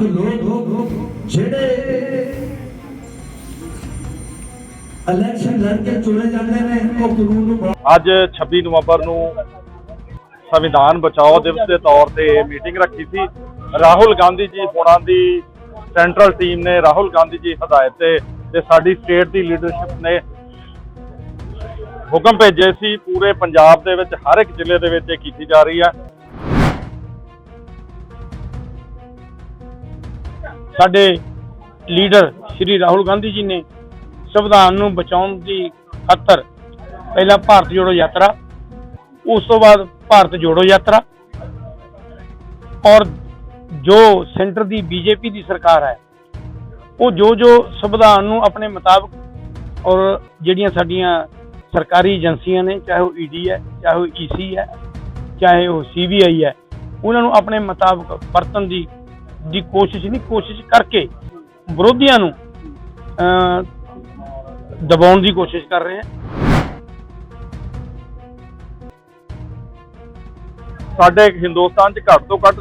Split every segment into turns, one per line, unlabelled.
ਕੁ ਲੋਕ ਜਿਹੜੇ ਇਲੈਕਸ਼ਨ ਲੜ ਕੇ ਚੁਣੇ ਜਾਂਦੇ ਨੇ, ਉਹ ਕਾਨੂੰਨ ਨੂੰ
ਅੱਜ 26 ਨਵੰਬਰ ਨੂੰ ਸੰਵਿਧਾਨ ਬਚਾਓ ਦਿਵਸ ਦੇ ਤੌਰ ਤੇ ਮੀਟਿੰਗ ਰੱਖੀ ਸੀ। ਰਾਹੁਲ ਗਾਂਧੀ ਜੀ ਹੋਣਾ ਦੀ ਸੈਂਟਰਲ ਟੀਮ ਨੇ ਰਾਹੁਲ ਗਾਂਧੀ ਜੀ ਹਦਾਇਤ ਤੇ ਤੇ ਸਾਡੀ ਸਟੇਟ ਦੀ ਲੀਡਰਸ਼ਿਪ ਨੇ ਹੁਕਮ ਭੇਜੇ ਸੀ। ਪੂਰੇ ਪੰਜਾਬ ਦੇ ਵਿੱਚ ਹਰ ਇੱਕ ਜ਼ਿਲ੍ਹੇ ਦੇ ਵਿੱਚ ਇਹ ਕੀਤੀ ਜਾ ਰਹੀ ਹੈ।
ਸਾਡੇ ਲੀਡਰ ਸ਼੍ਰੀ ਰਾਹੁਲ ਗਾਂਧੀ ਜੀ ਨੇ ਸੰਵਿਧਾਨ ਨੂੰ ਬਚਾਉਣ ਦੀ ਖਾਤਰ ਪਹਿਲਾਂ ਭਾਰਤ ਜੋੜੋ ਯਾਤਰਾ, ਉਸ ਤੋਂ ਬਾਅਦ ਭਾਰਤ ਜੋੜੋ ਯਾਤਰਾ ਔਰ ਜੋ ਸੈਂਟਰ ਦੀ ਬੀਜੇਪੀ ਦੀ ਸਰਕਾਰ ਹੈ, ਉਹ ਜੋ ਜੋ ਸੰਵਿਧਾਨ ਨੂੰ ਆਪਣੇ ਮੁਤਾਬਕ ਔਰ ਜਿਹੜੀਆਂ ਸਾਡੀਆਂ ਸਰਕਾਰੀ ਏਜੰਸੀਆਂ ਨੇ, ਚਾਹੇ ਉਹ ਈਡੀ ਹੈ, ਚਾਹੇ ਉਹ ਈਸੀ ਹੈ, ਚਾਹੇ ਉਹ ਸੀਬੀਆਈ ਹੈ, ਉਹਨਾਂ ਨੂੰ ਆਪਣੇ ਮੁਤਾਬਕ ਵਰਤਨ ਦੀ ਦੀ ਕੋਸ਼ਿਸ਼ ਨਹੀਂ ਕੋਸ਼ਿਸ਼ ਕਰਕੇ ਵਿਰੋਧੀਆਂ ਨੂੰ ਅਹ, ਦਬਾਉਣ ਦੀ ਕੋਸ਼ਿਸ਼ ਕਰ ਰਹੇ ਹੈ।
ਸਾਡੇ ਹਿੰਦੁਸਤਾਨ 'ਚ ਘੱਟ ਤੋਂ ਘੱਟ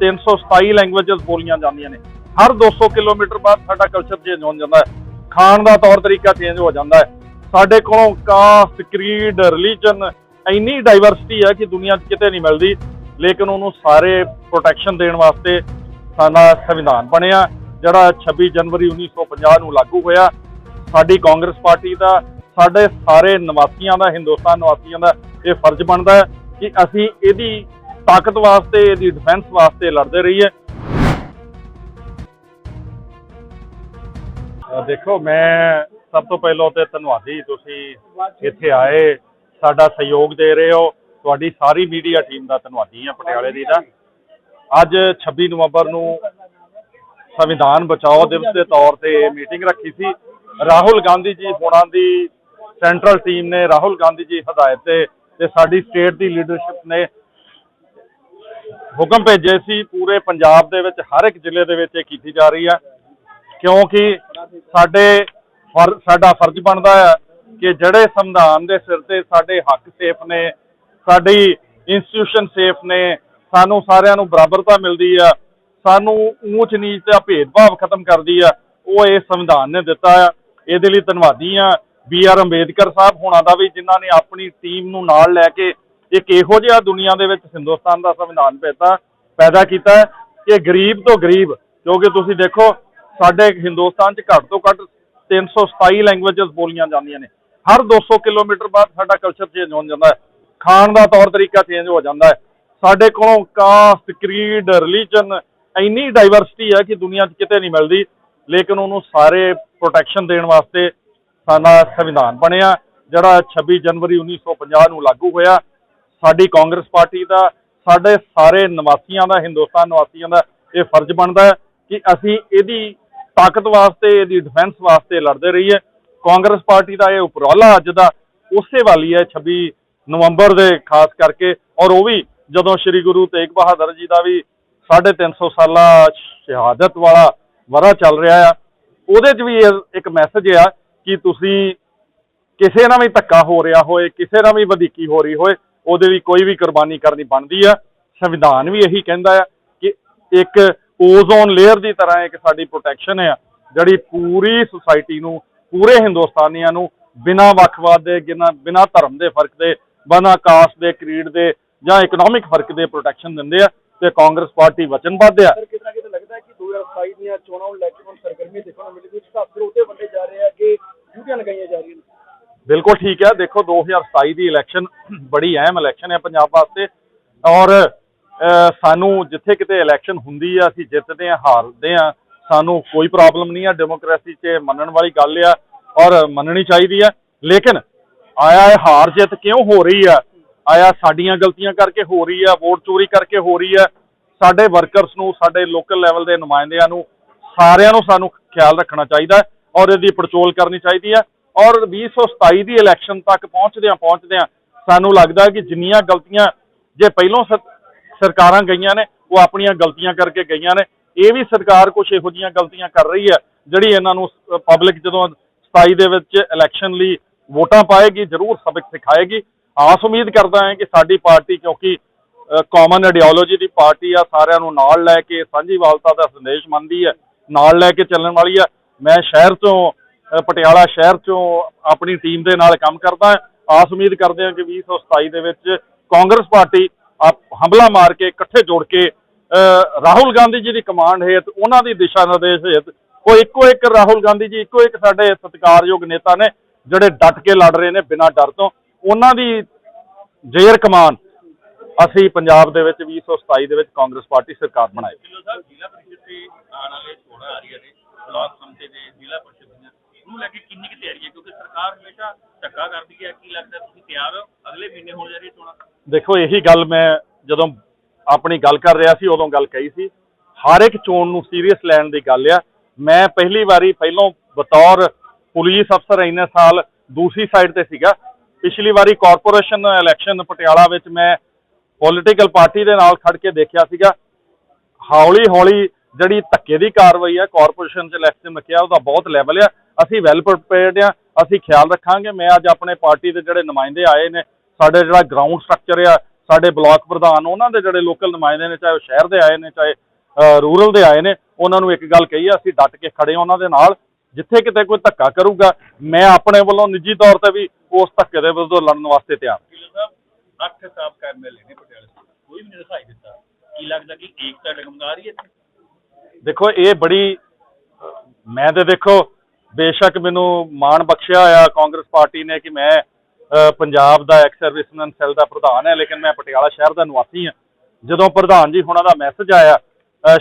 327 ਲੈਂਗੁਏਜਸ ਬੋਲੀਆਂ ਜਾਂਦੀਆਂ ਨੇ। ਹਰ 200 ਕਿਲੋਮੀਟਰ ਬਾਅਦ ਸਾਡਾ ਕਲਚਰ ਚੇਂਜ ਹੋ ਜਾਂਦਾ ਹੈ। ਖਾਣ ਦਾ ਤੌਰ ਤਰੀਕਾ ਚੇਂਜ ਹੋ ਜਾਂਦਾ ਹੈ। ਸਾਡੇ ਕੋਲੋਂ ਕਾਸਟ ਕ੍ਰੀਡ ਰਿਲੀਜਨ ਇੰਨੀ ਡਾਈਵਰਸਿਟੀ ਹੈ ਕਿ ਦੁਨੀਆ 'ਚ ਕਿਤੇ ਨਹੀਂ ਮਿਲਦੀ। ਲੇਕਿਨ ਉਹਨੂੰ ਸਾਰੇ ਪ੍ਰੋਟੈਕਸ਼ਨ ਦੇਣ ਵਾਸਤੇ ਸਾਡਾ ਸੰਵਿਧਾਨ ਬਣਿਆ, ਜਿਹੜਾ 26 ਜਨਵਰੀ 1950 ਨੂੰ ਲਾਗੂ ਹੋਇਆ। ਸਾਡੀ ਕਾਂਗਰਸ ਪਾਰਟੀ ਦਾ, ਸਾਡੇ ਸਾਰੇ ਨਿਵਾਸੀਆਂ ਦਾ, ਹਿੰਦੁਸਤਾਨ ਨਿਵਾਸੀਆਂ ਦਾ ਇਹ ਫਰਜ਼ ਬਣਦਾ ਹੈ ਕਿ ਅਸੀਂ ਇਹਦੀ ਤਾਕਤ ਵਾਸਤੇ, ਇਹਦੀ ਡਿਫੈਂਸ ਵਾਸਤੇ ਲੜਦੇ ਰਹੀਏ। ਦੇਖੋ, ਮੈਂ ਸਭ ਤੋਂ ਪਹਿਲਾਂ ਤੇ ਧੰਨਵਾਦੀ ਤੁਸੀਂ ਇੱਥੇ ਆਏ, ਸਾਡਾ ਸਹਿਯੋਗ ਦੇ ਰਹੇ ਹੋ। ਤੁਹਾਡੀ ਸਾਰੀ ਮੀਡੀਆ ਟੀਮ ਦਾ ਧੰਨਵਾਦੀ ਹਾਂ, ਪਟਿਆਲੇ ਦੀ ਦਾ ਅੱਜ 26 ਨਵੰਬਰ ਨੂੰ ਸੰਵਿਧਾਨ ਬਚਾਓ ਦਿਵਸ ਦੇ ਤੌਰ ਤੇ ਮੀਟਿੰਗ ਰੱਖੀ ਸੀ। ਰਾਹੁਲ ਗਾਂਧੀ ਜੀ ਹੋਣਾ ਦੀ ਸੈਂਟਰਲ ਟੀਮ ਨੇ ਰਾਹੁਲ ਗਾਂਧੀ ਜੀ ਹਦਾਇਤ ਤੇ ਤੇ ਸਾਡੀ ਸਟੇਟ ਦੀ ਲੀਡਰਸ਼ਿਪ ਨੇ ਹੁਕਮ ਭੇਜੇ ਸੀ। ਪੂਰੇ ਪੰਜਾਬ ਦੇ ਵਿੱਚ, ਹਰ ਇੱਕ ਜ਼ਿਲ੍ਹੇ ਦੇ ਵਿੱਚ ਇਹ ਕੀਤੀ ਜਾ ਰਹੀ ਹੈ। ਕਿਉਂਕਿ ਸਾਡੇ ਫਰ- ਸਾਡਾ ਫਰਜ਼ ਬਣਦਾ ਹੈ ਕਿ ਜਿਹੜੇ ਸੰਵਿਧਾਨ ਦੇ ਸਿਰ ਤੇ ਸਾਡੇ ਹੱਕ ਸੇਫ ਨੇ, ਸਾਡੀ ਇੰਸਟੀਟਿਊਸ਼ਨ ਸੇਫ ਨੇ ਸਾਨੂੰ ਸਾਰਿਆਂ ਨੂੰ ਬਰਾਬਰਤਾ ਮਿਲਦੀ ਆ, ਸਾਨੂੰ ਊਚ ਨੀਚ ਦਾ ਭੇਦਭਾਵ ਖਤਮ ਕਰਦੀ ਆ, ਉਹ ਇਹ ਸੰਵਿਧਾਨ ਨੇ ਦਿੱਤਾ ਆ। ਇਹਦੇ ਲਈ ਧੰਨਵਾਦੀ ਆ ਬੀ ਆਰ ਅੰਬੇਦਕਰ ਸਾਹਿਬ ਹੋਣਾ ਦਾ ਵੀ, ਜਿਨ੍ਹਾਂ ਨੇ ਆਪਣੀ ਟੀਮ ਨੂੰ ਨਾਲ ਲੈ ਕੇ ਇੱਕ ਇਹੋ ਜਿਹਾ ਦੁਨੀਆ ਦੇ ਵਿੱਚ ਹਿੰਦੁਸਤਾਨ ਦਾ ਸੰਵਿਧਾਨ ਪੈਦਾ ਪੈਦਾ ਕੀਤਾ ਹੈ। ਕਿ ਗਰੀਬ ਤੋਂ ਗਰੀਬ ਕਿਉਂਕਿ ਤੁਸੀਂ ਦੇਖੋ, ਸਾਡੇ ਹਿੰਦੁਸਤਾਨ 'ਚ ਘੱਟ ਤੋਂ ਘੱਟ 327 ਲੈਂਗੁਏਜਸ ਬੋਲੀਆਂ ਜਾਂਦੀਆਂ ਨੇ। ਹਰ 200 ਕਿਲੋਮੀਟਰ ਬਾਅਦ ਸਾਡਾ ਕਲਚਰ ਚੇਂਜ ਹੋ ਜਾਂਦਾ ਹੈ। ਖਾਣ ਦਾ ਤੌਰ ਤਰੀਕਾ ਚੇਂਜ ਹੋ ਜਾਂਦਾ ਹੈ। ਸਾਡੇ ਕੋਲੋਂ ਕਾਸਟ ਕ੍ਰੀਡ ਰਿਲੀਜਨ ਇੰਨੀ ਡਾਈਵਰਸਿਟੀ ਹੈ ਕਿ ਦੁਨੀਆ 'ਚ ਕਿਤੇ ਨਹੀਂ ਮਿਲਦੀ। ਲੇਕਿਨ ਉਹਨੂੰ ਸਾਰੇ ਪ੍ਰੋਟੈਕਸ਼ਨ ਦੇਣ ਵਾਸਤੇ ਸਾਡਾ ਸੰਵਿਧਾਨ ਬਣਿਆ, ਜਿਹੜਾ 26 ਜਨਵਰੀ 1950 ਨੂੰ ਲਾਗੂ ਹੋਇਆ। ਸਾਡੀ ਕਾਂਗਰਸ ਪਾਰਟੀ ਦਾ, ਸਾਡੇ ਸਾਰੇ ਨਿਵਾਸੀਆਂ ਦਾ, ਹਿੰਦੁਸਤਾਨ ਨਿਵਾਸੀਆਂ ਦਾ ਇਹ ਫਰਜ਼ ਬਣਦਾ ਹੈ ਕਿ ਅਸੀਂ ਇਹਦੀ ਤਾਕਤ ਵਾਸਤੇ, ਇਹਦੀ ਡਿਫੈਂਸ ਵਾਸਤੇ ਲੜਦੇ ਰਹੀਏ। ਕਾਂਗਰਸ ਪਾਰਟੀ ਦਾ ਇਹ ਉਪਰਾਲਾ ਅੱਜ ਦਾ ਉਸੇ ਵਾਲੀ ਹੈ 26 ਨਵੰਬਰ ਦੇ, ਖਾਸ ਕਰਕੇ। ਔਰ ਉਹ ਵੀ ਜਦੋਂ ਸ੍ਰੀ ਗੁਰੂ ਤੇਗ ਬਹਾਦਰ ਜੀ ਦਾ ਵੀ 350 ਸਾਲਾ ਸ਼ਹਾਦਤ ਵਾਲਾ ਵਰਾ ਚੱਲ ਰਿਹਾ ਆ, ਉਹਦੇ 'ਚ ਵੀ ਇਹ ਇੱਕ ਮੈਸੇਜ ਆ ਕਿ ਤੁਸੀਂ ਕਿਸੇ ਨਾਲ ਵੀ ਧੱਕਾ ਹੋ ਰਿਹਾ ਹੋਏ, ਕਿਸੇ ਨਾਲ ਵੀ ਵਧੀਕੀ ਹੋ ਰਹੀ ਹੋਏ, ਉਹਦੇ ਵੀ ਕੋਈ ਵੀ ਕੁਰਬਾਨੀ ਕਰਨੀ ਬਣਦੀ ਆ। ਸੰਵਿਧਾਨ ਵੀ ਇਹੀ ਕਹਿੰਦਾ ਆ ਕਿ ਇੱਕ ਓਜ਼ੋਨ ਲੇਅਰ ਦੀ ਤਰ੍ਹਾਂ ਇੱਕ ਸਾਡੀ ਪ੍ਰੋਟੈਕਸ਼ਨ ਆ, ਜਿਹੜੀ ਪੂਰੀ ਸੁਸਾਇਟੀ ਨੂੰ, ਪੂਰੇ ਹਿੰਦੁਸਤਾਨੀਆਂ ਨੂੰ ਬਿਨਾਂ ਵੱਖਵਾਦ ਦੇ, ਬਿਨਾਂ ਬਿਨਾਂ ਧਰਮ ਦੇ ਫ਼ਰਕ ਦੇ, ਬਿਨਾਂ ਕਾਸਟ ਦੇ ਕ੍ਰੀਡ ਦੇ ਜਾਂ ਇਕਨੋਮਿਕ ਫ਼ਰਕ ਦੇ ਪ੍ਰੋਟੈਕਸ਼ਨ ਦਿੰਦੇ ਆ ਤੇ ਕਾਂਗਰਸ ਪਾਰਟੀ ਵਚਨਬੱਧ ਆ।
ਸਰ ਕਿਤੇ ਨਾ ਕਿਤੇ ਲੱਗਦਾ ਹੈ ਕਿ 2027 ਦੀਆਂ ਚੋਣਾਂ ਨੂੰ ਲੈ ਕੇ ਹੁਣ ਸਰਗਰਮੀ ਦੇਖਣ ਨੂੰ ਮਿਲੇਗੀ ਉਸ ਹਿਸਾਬ ਸਿਰ ਉਹਦੇ ਬੰਦੇ ਜਾ ਰਹੇ ਆ ਕਿ ਡਿਊਟੀਆਂ ਲਗਾਈਆਂ ਜਾ ਰਹੀਆਂ ਨੇ?
ਬਿਲਕੁਲ ਠੀਕ ਹੈ ਦੇਖੋ 2027 ਦੀ ਇਲੈਕਸ਼ਨ ਬੜੀ ਅਹਿਮ ਇਲੈਕਸ਼ਨ ਹੈ ਪੰਜਾਬ ਵਾਸਤੇ। ਔਰ ਸਾਨੂੰ ਜਿੱਥੇ ਕਿਤੇ ਇਲੈਕਸ਼ਨ ਹੁੰਦੀ ਆ ਅਸੀਂ ਜਿੱਤਦੇ ਆ ਹਾਰਦੇ ਆ ਸਾਨੂੰ ਕੋਈ ਪ੍ਰੋਬਲਮ ਨਹੀਂ ਆ। ਡੈਮੋਕ੍ਰੇਸੀ 'ਚ ਮੰਨਣ ਵਾਲੀ ਗੱਲ ਆ ਔਰ ਮੰਨਣੀ ਚਾਹੀਦੀ ਆ। ਲੇਕਿਨ ਆਇਆ ਹਾਰ ਜਿੱਤ ਕਿਉਂ ਹੋ ਰਹੀ ਆ? ਆਇਆ, ਸਾਡੀਆਂ ਗਲਤੀਆਂ ਕਰਕੇ ਹੋ ਰਹੀ ਹੈ ਵੋਟ ਚੋਰੀ ਕਰਕੇ ਹੋ ਰਹੀ ਹੈ ਸਾਡੇ ਵਰਕਰਸ ਨੂੰ, ਸਾਡੇ ਲੋਕਲ ਲੈਵਲ ਦੇ ਨੁਮਾਇੰਦਿਆਂ ਨੂੰ, ਸਾਰਿਆਂ ਨੂੰ ਸਾਨੂੰ ਖਿਆਲ ਰੱਖਣਾ ਚਾਹੀਦਾ ਹੈ ਔਰ ਇਹਦੀ ਪੜਚੋਲ ਕਰਨੀ ਚਾਹੀਦੀ ਹੈ। ਔਰ 2027 ਦੀ ਇਲੈਕਸ਼ਨ ਤੱਕ ਪਹੁੰਚਦਿਆਂ ਪਹੁੰਚਦਿਆਂ ਸਾਨੂੰ ਲੱਗਦਾ ਕਿ ਜਿੰਨੀਆਂ ਗਲਤੀਆਂ ਜੇ ਪਹਿਲੋਂ ਸਰਕਾਰਾਂ ਗਈਆਂ ਨੇ, ਉਹ ਆਪਣੀਆਂ ਗਲਤੀਆਂ ਕਰਕੇ ਗਈਆਂ ਨੇ। ਇਹ ਵੀ ਸਰਕਾਰ ਕੁਝ ਇਹੋ ਜਿਹੀਆਂ ਗਲਤੀਆਂ ਕਰ ਰਹੀ ਹੈ, ਜਿਹੜੀ ਇਹਨਾਂ ਨੂੰ ਪਬਲਿਕ ਜਦੋਂ 27 ਦੇ ਵਿੱਚ ਇਲੈਕਸ਼ਨ ਲਈ ਵੋਟਾਂ ਪਾਏਗੀ, ਜ਼ਰੂਰ ਸਬਕ ਸਿਖਾਏਗੀ। ਆਸ ਉਮੀਦ ਕਰਦਾ ਹਾਂ ਕਿ ਸਾਡੀ ਪਾਰਟੀ ਕਿਉਂਕਿ ਕਾਮਨ ਆਈਡੀਓਲੋਜੀ ਦੀ ਪਾਰਟੀ ਆ ਸਾਰਿਆਂ ਨੂੰ ਨਾਲ ਲੈ ਕੇ ਸਾਂਝੀਵਾਲਤਾ ਦਾ ਸੰਦੇਸ਼ ਮੰਨਦੀ ਹੈ ਨਾਲ ਲੈ ਕੇ ਚੱਲਣ ਵਾਲੀ ਆ ਮੈਂ ਸ਼ਹਿਰ ਤੋਂ ਪਟਿਆਲਾ ਸ਼ਹਿਰ ਤੋਂ ਆਪਣੀ ਟੀਮ ਦੇ ਨਾਲ ਕੰਮ ਕਰਦਾ ਆਸ ਉਮੀਦ ਕਰਦੇ ਹਾਂ ਕਿ 2027 ਦੇ ਵਿੱਚ ਕਾਂਗਰਸ ਪਾਰਟੀ ਆਪ- ਹਮਲਾ ਮਾਰ ਕੇ ਇਕੱਠੇ ਜੋੜ ਕੇ ਅ, ਰਾਹੁਲ ਗਾਂਧੀ ਜੀ ਦੀ ਕਮਾਂਡ ਹੇਠ ਉਹਨਾਂ ਦੀ ਦਿਸ਼ਾ ਨਿਰਦੇਸ਼ ਹੇਠ ਕੋਈ ਇੱਕੋ ਇੱਕ ਰਾਹੁਲ ਗਾਂਧੀ ਜੀ ਇੱਕੋ ਇੱਕ ਸਾਡੇ ਸਤਿਕਾਰਯੋਗ ਨੇਤਾ ਨੇ ਜਿਹੜੇ ਡਟ ਕੇ ਲੜ ਰਹੇ ਨੇ ਬਿਨਾਂ ਡਰ ਤੋਂ। ਉਹਨਾਂ ਦੀ ਜੇਰ ਕਮਾਨ ਅਸੀਂ ਪੰਜਾਬ ਦੇ ਵਿੱਚ 2027 ਦੇ ਵਿੱਚ ਕਾਂਗਰਸ ਪਾਰਟੀ ਸਰਕਾਰ
ਸਾਹਿਬ ਜ਼ਿਲ੍ਹਾ ਪਰਿਸ਼ਦ ਦੇ ਆਉਣ ਵਾਲੇ ਚੋਣਾਂ ਆ ਰਹੀਆਂ ਨੇ ਬਲਾਕ ਸੰਮਤੀ ਦੇ ਜ਼ਿਲ੍ਹਾ ਪਰਿਸ਼ਦ ਦੀਆਂ ਉਹਨੂੰ ਲੈ ਕੇ ਕਿੰਨੀ ਕੁ ਤਿਆਰੀ ਹੈ? ਕਿਉਂਕਿ ਸਰਕਾਰ ਹਮੇਸ਼ਾ ਧੱਕਾ ਕਰਦੀ ਹੈ ਕੀ ਲੱਗਦਾ ਤੁਸੀਂ ਤਿਆਰ ਹੋ? ਅਗਲੇ ਮਹੀਨੇ ਹੋਣ ਜਾ ਰਹੀ ਚੋਣਾਂ।
ਦੇਖੋ ਇਹੀ ਗੱਲ ਮੈਂ ਜਦੋਂ ਆਪਣੀ ਗੱਲ ਕਰ ਰਿਹਾ ਸੀ ਉਦੋਂ ਗੱਲ ਕਹੀ ਸੀ। ਹਰ ਇੱਕ ਚੋਣ ਨੂੰ ਸੀਰੀਅਸ ਲੈਣ ਦੀ ਗੱਲ ਆ। ਮੈਂ ਪਹਿਲੀ ਵਾਰੀ ਪਹਿਲੋਂ ਬਤੌਰ ਪੁਲਿਸ ਅਫਸਰ ਇੰਨੇ ਸਾਲ ਦੂਸਰੀ ਸਾਈਡ ਤੇ ਸੀਗਾ। ਪਿਛਲੀ ਵਾਰੀ ਕਾਰਪੋਰੇਸ਼ਨ ਇਲੈਕਸ਼ਨ ਪਟਿਆਲਾ ਵਿੱਚ ਮੈਂ ਪੋਲੀਟੀਕਲ ਪਾਰਟੀ ਦੇ ਨਾਲ ਖੜ ਕੇ ਦੇਖਿਆ ਸੀਗਾ। ਹੌਲੀ ਹੌਲੀ ਜਿਹੜੀ ਧੱਕੇ ਦੀ ਕਾਰਵਾਈ ਹੈ ਕਾਰਪੋਰੇਸ਼ਨ ਚ ਇਲੈਕਸ਼ਨ ਰੱਖਿਆ ਉਹਦਾ ਬਹੁਤ ਲੈਵਲ ਆ। ਅਸੀਂ ਵੈਲ ਪ੍ਰਪੇਅਰਡ ਆ, ਅਸੀਂ ਖਿਆਲ ਰੱਖਾਂਗੇ। ਮੈਂ ਅੱਜ ਆਪਣੇ ਪਾਰਟੀ ਦੇ ਜਿਹੜੇ ਨੁਮਾਇੰਦੇ ਆਏ ਨੇ, ਸਾਡੇ ਜਿਹੜਾ ਗਰਾਊਂਡ ਸਟਰਕਚਰ ਆ, ਸਾਡੇ ਬਲਾਕ ਪ੍ਰਧਾਨ, ਉਹਨਾਂ ਦੇ ਜਿਹੜੇ ਲੋਕਲ ਨੁਮਾਇੰਦੇ ਨੇ, ਚਾਹੇ ਉਹ ਸ਼ਹਿਰ ਦੇ ਆਏ ਨੇ, ਚਾਹੇ ਰੂਰਲ ਦੇ ਆਏ ਨੇ, ਉਹਨਾਂ ਨੂੰ ਇੱਕ ਗੱਲ ਕਹੀ ਆ, ਅਸੀਂ ਡਟ ਕੇ ਖੜੇ ਹਾਂ ਉਹਨਾਂ ਦੇ ਨਾਲ। ਜਿੱਥੇ ਕਿਤੇ ਕੋਈ ਧੱਕਾ ਕਰੂਗਾ, ਮੈਂ ਆਪਣੇ ਵੱਲੋਂ ਨਿੱਜੀ ਤੌਰ ਤੇ ਵੀ ਉਸ ਧੱਕੇ ਦੇ ਵਿਰੁੱਧ ਲੜਨ ਵਾਸਤੇ ਤਿਆਰ। ਹਾਂ।
ਕਿਲੋ ਸਾਹਿਬ ਅੱਠ ਸਾਬਕਾ ਐਮਐਲਏ ਨੇ ਪਟਿਆਲੇ ਤੋਂ। ਕੋਈ ਵੀ ਨਹੀਂ ਦਿਖਾਈ ਦਿੱਤਾ। ਕੀ ਲੱਗਦਾ ਕਿ ਏਕਤਾ ਡਗਮਗਾ ਰਹੀ ਹੈ ਇੱਥੇ?
ਦੇਖੋ ਇਹ ਬੜੀ ਮੈਂ ਤੇ ਦੇਖੋ ਬੇਸ਼ੱਕ ਮੈਨੂੰ ਮਾਣ ਬਖਸ਼ਿਆ ਹੋਇਆ ਕਾਂਗਰਸ ਪਾਰਟੀ ਨੇ ਕਿ ਮੈਂ ਪੰਜਾਬ ਦਾ ਐਕਸ ਸਰਵਿਸਮੈਨ ਸੈੱਲ ਦਾ ਪ੍ਰਧਾਨ ਹੈ ਲੇਕਿਨ ਮੈਂ ਪਟਿਆਲਾ ਸ਼ਹਿਰ ਦਾ ਨਿਵਾਸੀ ਹਾਂ। ਜਦੋਂ ਪ੍ਰਧਾਨ ਜੀ ਹੁਣਾਂ ਦਾ ਮੈਸੇਜ ਆਇਆ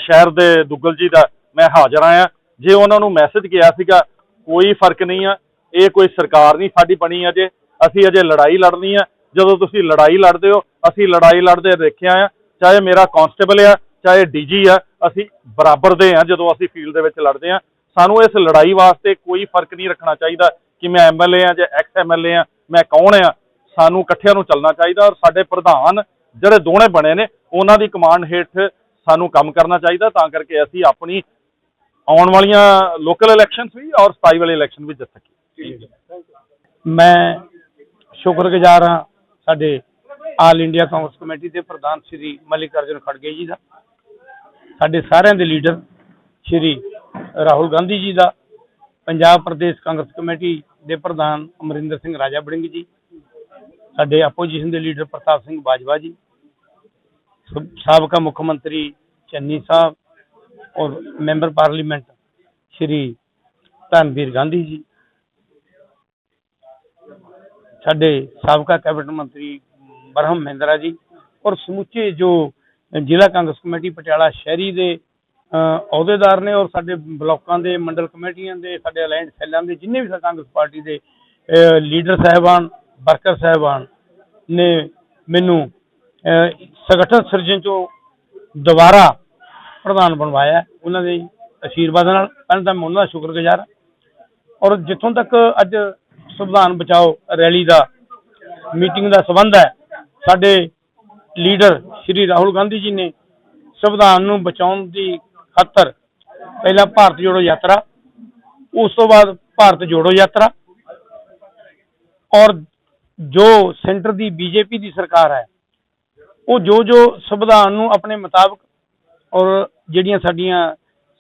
ਸ਼ਹਿਰ ਦੇ ਦੁੱਗਲ ਜੀ ਦਾ ਮੈਂ ਹਾਜ਼ਰ ਆਇਆ। ਜੇ ਉਹਨਾਂ ਨੂੰ ਮੈਸੇਜ ਗਿਆ ਸੀਗਾ ਕੋਈ ਫ਼ਰਕ ਨਹੀਂ ਆ। ਇਹ ਕੋਈ ਸਰਕਾਰ ਨਹੀਂ ਸਾਡੀ ਬਣੀ ਅਜੇ। ਅਸੀਂ ਅਜੇ ਲੜਾਈ ਲੜਨੀ ਆ। ਜਦੋਂ ਤੁਸੀਂ ਲੜਾਈ ਲੜਦੇ ਹੋ, ਅਸੀਂ ਲੜਾਈ ਲੜਦੇ ਦੇਖਿਆ ਆ। ਚਾਹੇ ਮੇਰਾ ਕਾਂਸਟੇਬਲ ਆ, ਚਾਹੇ ਡੀਜੀ ਆ, ਅਸੀਂ ਬਰਾਬਰ ਦੇ ਆ ਜਦੋਂ ਅਸੀਂ ਫੀਲਡ ਦੇ ਵਿੱਚ ਲੜਦੇ ਆ। ਸਾਨੂੰ ਇਸ ਲੜਾਈ ਵਾਸਤੇ ਕੋਈ ਫ਼ਰਕ ਨਹੀਂ ਰੱਖਣਾ ਚਾਹੀਦਾ ਕਿ ਮੈਂ ਐਮਐਲਏ ਆ ਜਾਂ ਐਕਸ ਐਮਐਲਏ ਆ, ਮੈਂ ਕੌਣ ਆ। ਸਾਨੂੰ ਇਕੱਠਿਆਂ ਨੂੰ ਚੱਲਣਾ ਚਾਹੀਦਾ ਔਰ ਸਾਡੇ ਪ੍ਰਧਾਨ ਜਿਹੜੇ ਦੋਨੇ ਬਣੇ ਨੇ, ਉਹਨਾਂ ਦੀ ਕਮਾਂਡ ਹੇਠ ਸਾਨੂੰ ਕੰਮ ਕਰਨਾ ਚਾਹੀਦਾ। ਤਾਂ ਕਰਕੇ ਅਸੀਂ ਆਪਣੀ ਆਉਣ ਵਾਲੀਆਂ ਲੋਕਲ ਇਲੈਕਸ਼ਨਸ ਵੀ ਔਰ ਸਥਾਈ ਵਾਲੇ ਇਲੈਕਸ਼ਨ ਵੀ ਜਿੱਤ ਸਕੀਏ।
ਮੈਂ ਸ਼ੁਕਰਗੁਜ਼ਾਰ ਹਾਂ ਸਾਡੇ ਆਲ ਇੰਡੀਆ ਕਾਂਗਰਸ ਕਮੇਟੀ ਦੇ ਪ੍ਰਧਾਨ ਸ਼੍ਰੀ ਮਲਿਕ ਅਰਜਨ ਖੜਗੇ ਜੀ ਦਾ, ਸਾਡੇ ਸਾਰਿਆਂ ਦੇ ਲੀਡਰ ਸ਼੍ਰੀ ਰਾਹੁਲ ਗਾਂਧੀ ਜੀ ਦਾ, ਪੰਜਾਬ ਪ੍ਰਦੇਸ਼ ਕਾਂਗਰਸ ਕਮੇਟੀ ਦੇ ਪ੍ਰਧਾਨ ਅਮਰਿੰਦਰ ਸਿੰਘ ਰਾਜਾ ਬੜਿੰਗ ਜੀ, ਸਾਡੇ ਆਪੋਜੀਸ਼ਨ ਦੇ ਲੀਡਰ ਪ੍ਰਤਾਪ ਸਿੰਘ ਬਾਜਵਾ ਜੀ ਸਾਬਕਾ ਮੁੱਖ ਮੰਤਰੀ ਚੰਨੀ ਸਾਹਿਬ ਔਰ ਮੈਂਬਰ ਪਾਰਲੀਮੈਂਟ ਸ਼੍ਰੀ ਧਨਵੀਰ ਗਾਂਧੀ ਜੀ ਸਾਡੇ ਸਾਬਕਾ ਕੈਬਨਿਟ ਮੰਤਰੀ ਬਰਹਮ ਮਹਿੰਦਰਾ ਜੀ ਔਰ ਸਮੁੱਚੇ ਜੋ ਜ਼ਿਲ੍ਹਾ ਕਾਂਗਰਸ ਕਮੇਟੀ ਪਟਿਆਲਾ ਸ਼ਹਿਰੀ ਦੇ ਅਹੁਦੇਦਾਰ ਨੇ ਔਰ ਸਾਡੇ ਬਲਾਕਾਂ ਦੇ ਮੰਡਲ ਕਮੇਟੀਆਂ ਦੇ, ਸਾਡੇ ਅਲਾਈਡ ਸੈੱਲਾਂ ਦੇ, ਜਿੰਨੇ ਵੀ ਸਾ- ਕਾਂਗਰਸ ਪਾਰਟੀ ਦੇ ਲੀਡਰ ਸਾਹਿਬਾਨ, ਵਰਕਰ ਸਾਹਿਬਾਨ ਨੇ ਮੈਨੂੰ ਸੰਗਠਨ ਸਿਰਜਣ ਚੋਂ ਦੁਬਾਰਾ ਪ੍ਰਧਾਨ ਬਣਵਾਇਆ ਉਹਨਾਂ ਦੇ ਆਸ਼ੀਰਵਾਦ ਨਾਲ, ਪਹਿਲਾਂ ਤਾਂ ਮੈਂ ਉਹਨਾਂ ਦਾ ਸ਼ੁਕਰਗੁਜ਼ਾਰ ਹਾਂ। ਔਰ ਜਿੱਥੋਂ ਤੱਕ ਅੱਜ ਸੰਵਿਧਾਨ ਬਚਾਓ ਰੈਲੀ ਦਾ ਮੀਟਿੰਗ ਦਾ ਸਬੰਧ ਹੈ। ਸਾਡੇ ਲੀਡਰ ਸ਼੍ਰੀ ਰਾਹੁਲ ਗਾਂਧੀ ਜੀ ਨੇ ਸੰਵਿਧਾਨ ਨੂੰ ਬਚਾਉਣ ਦੀ ਖਾਤਰ ਪਹਿਲਾਂ ਭਾਰਤ ਜੋੜੋ ਯਾਤਰਾ, ਉਸ ਤੋਂ ਬਾਅਦ ਭਾਰਤ ਜੋੜੋ ਯਾਤਰਾ ਔਰ ਜੋ ਸੈਂਟਰ ਦੀ ਬੀਜੇਪੀ ਦੀ ਸਰਕਾਰ ਹੈ, ਉਹ ਜੋ ਜੋ ਸੰਵਿਧਾਨ ਨੂੰ ਆਪਣੇ ਮੁਤਾਬਕ ਔਰ ਜਿਹੜੀਆਂ ਸਾਡੀਆਂ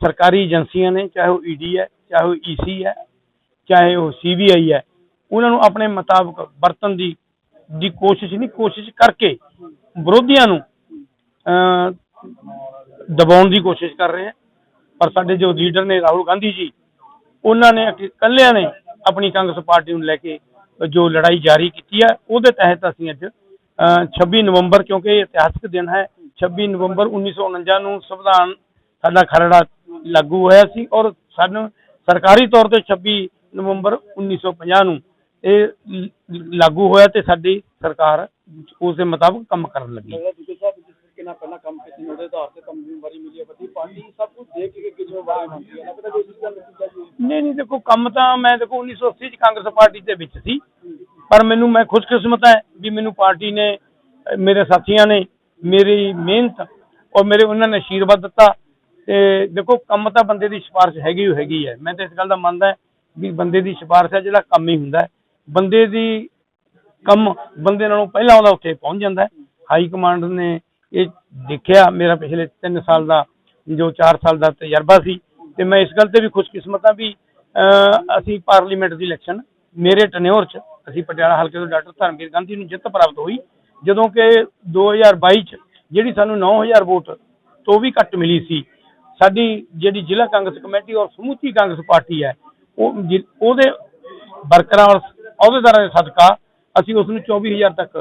ਸਰਕਾਰੀ ਏਜੰਸੀਆਂ ਨੇ, ਚਾਹੇ ਉਹ ਈਡੀ ਹੈ, ਚਾਹੇ ਉਹ ਈਸੀ ਹੈ, ਚਾਹੇ ਉਹ ਸੀਬੀਆਈ ਹੈ ਉਹਨਾਂ ਨੂੰ ਆਪਣੇ ਮੁਤਾਬਕ ਵਰਤਣ ਦੀ ਦੀ ਕੋਸ਼ਿਸ਼ ਨਹੀਂ ਕੋਸ਼ਿਸ਼ ਕਰਕੇ ਵਿਰੋਧੀਆਂ ਨੂੰ ਅਹ, ਦਬਾਉਣ ਦੀ ਕੋਸ਼ਿਸ਼ ਕਰ ਰਹੇ ਹੈ ਪਰ ਸਾਡੇ ਜੋ ਲੀਡਰ ਨੇ ਰਾਹੁਲ ਗਾਂਧੀ ਜੀ ਉਹਨਾਂ ਨੇ ਇਕੱਲਿਆਂ ਨੇ ਆਪਣੀ ਕਾਂਗਰਸ ਪਾਰਟੀ ਨੂੰ ਲੈ ਕੇ ਜੋ ਲੜਾਈ ਜਾਰੀ ਕੀਤੀ ਹੈ ਉਹਦੇ ਤਹਿਤ ਅਸੀਂ ਅੱਜ ਅਹ, 26 ਨਵੰਬਰ ਕਿਉਂਕਿ ਇਹ ਇਤਿਹਾਸਕ ਦਿਨ ਹੈ 26 ਨਵੰਬਰ 1949 ਨੂੰ ਸੰਵਿਧਾਨ ਸਾਡਾ ਖਰੜਾ ਲਾਗੂ ਹੋਇਆ ਸੀ ਔਰ ਸਾਨੂੰ ਸਰਕਾਰੀ ਤੌਰ ਤੇ 26 ਨਵੰਬਰ 1950 ਨੂੰ ਇਹ ਲਾਗੂ ਹੋਇਆ ਤੇ ਸਾਡੀ ਸਰਕਾਰ ਉਸ ਦੇ ਮੁਤਾਬਕ ਕੰਮ ਕਰਨ ਲੱਗੀ।
ਲੱਗਦਾ ਜਿੱਥੇ ਸਾਹਿਬ ਜਿਸ ਤਰੀਕੇ ਨਾਲ ਪਹਿਲਾਂ ਕੰਮ ਕੀਤੇ ਨੇ ਉਹਦੇ ਆਧਾਰ ਤੇ ਕੰਮ ਜ਼ਿੰਮੇਵਾਰੀ ਮਿਲੀ ਹੈ ਵੱਡੀ ਪਾਰਟੀ ਸਭ ਕੁਝ ਦੇਖ ਕੇ ਕਿ ਜ਼ਿੰਮੇਵਾਰੀ ਮੰਨਦੀ ਹੈ? ਲੱਗਦਾ ਕਿ ਇਸ ਦਾ ਨਤੀਜਾ ਜੀ
ਨਹੀਂ ਨਹੀਂ ਦੇਖੋ ਕੰਮ ਤਾਂ ਮੈਂ ਦੇਖੋ 1980 ਚ ਕਾਂਗਰਸ ਪਾਰਟੀ ਦੇ ਵਿੱਚ ਸੀ ਪਰ ਮੈਨੂੰ ਮੈਂ ਖੁਸ਼ਕਿਸਮਤ ਹੈ ਵੀ ਮੈਨੂੰ ਪਾਰਟੀ ਨੇ ਅਹ ਮੇਰੇ ਸਾਥੀਆਂ ਨੇ ਮੇਰੀ ਮਿਹਨਤ ਔਰ ਮੇਰੇ ਉਹਨਾਂ ਨੇ ਆਸ਼ੀਰਵਾਦ ਦਿੱਤਾ ਤੇ ਦੇਖੋ ਕੰਮ ਤਾਂ ਬੰਦੇ ਦੀ ਸਿਫਾਰਿਸ਼ ਹੈਗੀ ਹੀ ਹੈਗੀ ਹੈ। ਮੈਂ ਤਾਂ ਇਸ ਗੱਲ ਦਾ ਮੰਨਦਾ ਵੀ ਬੰਦੇ ਦੀ ਸਿਫਾਰਿਸ਼ ਹੈ ਜਿਹੜਾ ਕੰਮ ਹੀ ਹੁੰਦਾ ਹੈ। ਬੰਦੇ ਦੀ ਕੰਮ ਬੰਦੇ ਨਾਲੋਂ ਪਹਿਲਾਂ ਉਹਦਾ ਉੱਥੇ ਪਹੁੰਚ ਜਾਂਦਾ ਹਾਈ ਕਮਾਂਡ ਨੇ ਇਹ ਦੇਖਿਆ ਮੇਰਾ ਪਿਛਲੇ 3 ਸਾਲ ਦਾ ਜੋ 4 ਸਾਲ ਦਾ ਤਜਰਬਾ ਸੀ ਤੇ ਮੈਂ ਇਸ ਗੱਲ ਤੇ ਵੀ ਖੁਸ਼ਕਿਸਮਤ ਹਾਂ ਵੀ ਅਹ, ਅਸੀਂ ਪਾਰਲੀਮੈਂਟ ਦੀ ਇਲੈਕਸ਼ਨ ਮੇਰੇ ਟਨਿਓਰ ਚ ਅਸੀਂ ਪਟਿਆਲਾ ਹਲਕੇ ਤੋਂ ਡਾਕਟਰ ਧਰਮਵੀਰ ਗਾਂਧੀ ਨੂੰ ਜਿੱਤ ਪ੍ਰਾਪਤ ਹੋਈ ਜਦੋਂ ਕਿ 2022 ਚ ਜਿਹੜੀ ਸਾਨੂੰ 9000 ਵੋਟ ਤੋਂ ਵੀ ਘੱਟ ਮਿਲੀ ਸੀ ਸਾਡੀ ਜਿਹੜੀ ਜ਼ਿਲ੍ਹਾ ਕਾਂਗਰਸ ਕਮੇਟੀ ਔਰ ਸਮੁੱਚੀ ਕਾਂਗਰਸ ਪਾਰਟੀ ਹੈ ਉਹ ਜਿ- ਉਹਦੇ ਵਰਕਰਾਂ ਔਰ ਅਹੁਦੇਦਾਰਾਂ ਦੇ ਸਦਕਾ ਅਸੀਂ ਉਸ ਨੂੰ 24000 ਤੱਕ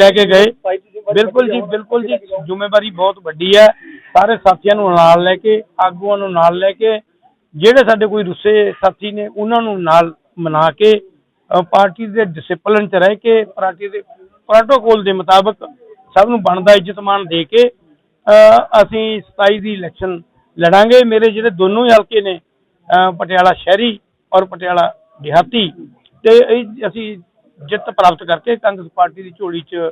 ਲੈ ਕੇ ਗਏ। ਬਿਲਕੁਲ ਜੀ ਬਿਲਕੁਲ ਜੀ ਜ਼ਿੰਮੇਵਾਰੀ ਬਹੁਤ ਵੱਡੀ ਹੈ। ਸਾਰੇ ਸਾਥੀਆਂ ਨੂੰ ਨਾਲ ਲੈ ਕੇ ਆਗੂਆਂ ਨੂੰ ਨਾਲ ਲੈ ਕੇ ਜਿਹੜੇ ਸਾਡੇ ਕੋਈ ਰੁੱਸੇ ਸਾਥੀ ਨੇ ਉਹਨਾਂ ਨੂੰ ਨਾਲ ਮਨਾ ਕੇ ਪਾਰਟੀ ਦੇ ਡਿਸਪਲਿਨ 'ਚ ਰਹਿ ਕੇ ਪਾਰਟੀ ਦੇ ਪ੍ਰੋਟੋਕੋਲ ਦੇ ਮੁਤਾਬਕ ਸਭ ਨੂੰ ਬਣਦਾ ਇੱਜ਼ਤ ਮਾਣ ਦੇ ਕੇ ਅਸੀਂ 27 ਦੀ ਇਲੈਕਸ਼ਨ ਲੜਾਂਗੇ। ਮੇਰੇ ਜਿਹੜੇ ਦੋਨੋਂ ਹਲਕੇ ਨੇ ਪਟਿਆਲਾ ਸ਼ਹਿਰੀ ਔਰ ਪਟਿਆਲਾ ਦਿਹਾਤੀ ਤੇ ਇਹ ਅਸੀਂ ਜਿੱਤ ਪ੍ਰਾਪਤ ਕਰਕੇ ਕਾਂਗਰਸ ਪਾਰਟੀ ਦੀ ਝੋਲੀ 'ਚ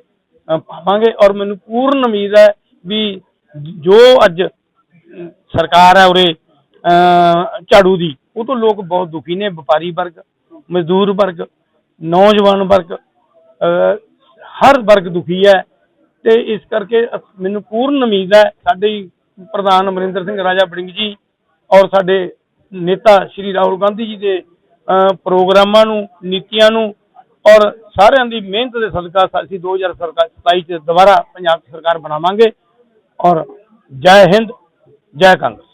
ਪਾਵਾਂਗੇ ਔਰ ਮੈਨੂੰ ਪੂਰਨ ਉਮੀਦ ਹੈ ਵੀ ਜੋ ਅੱਜ ਸਰਕਾਰ ਹੈ ਉਰੇ ਝਾੜੂ ਦੀ, ਉਹ ਤੋਂ ਲੋਕ ਬਹੁਤ ਦੁਖੀ ਨੇ, ਵਪਾਰੀ ਵਰਗ, ਮਜ਼ਦੂਰ ਵਰਗ, ਨੌਜਵਾਨ ਵਰਗ ਹਰ ਵਰਗ ਦੁਖੀ ਹੈ ਤੇ ਇਸ ਕਰਕੇ ਮੈਨੂੰ ਪੂਰਨ ਉਮੀਦ ਹੈ ਸਾਡੇ ਪ੍ਰਧਾਨ ਅਮਰਿੰਦਰ ਸਿੰਘ ਰਾਜਾ ਬੜਿੰਗ ਜੀ ਔਰ ਸਾਡੇ ਨੇਤਾ ਸ਼੍ਰੀ ਰਾਹੁਲ ਗਾਂਧੀ ਜੀ ਦੇ ਪ੍ਰੋਗਰਾਮਾਂ ਨੂੰ, ਨੀਤੀਆਂ ਨੂੰ ਔਰ ਸਾਰਿਆਂ ਦੀ ਮਿਹਨਤ ਦੇ ਸਦਕਾ ਅਸੀਂ 2027 ਚ ਦੁਬਾਰਾ ਪੰਜਾਬ ਸਰਕਾਰ ਬਣਾਵਾਂਗੇ। ਔਰ ਜੈ ਹਿੰਦ, ਜੈ ਕਾਂਗਰਸ।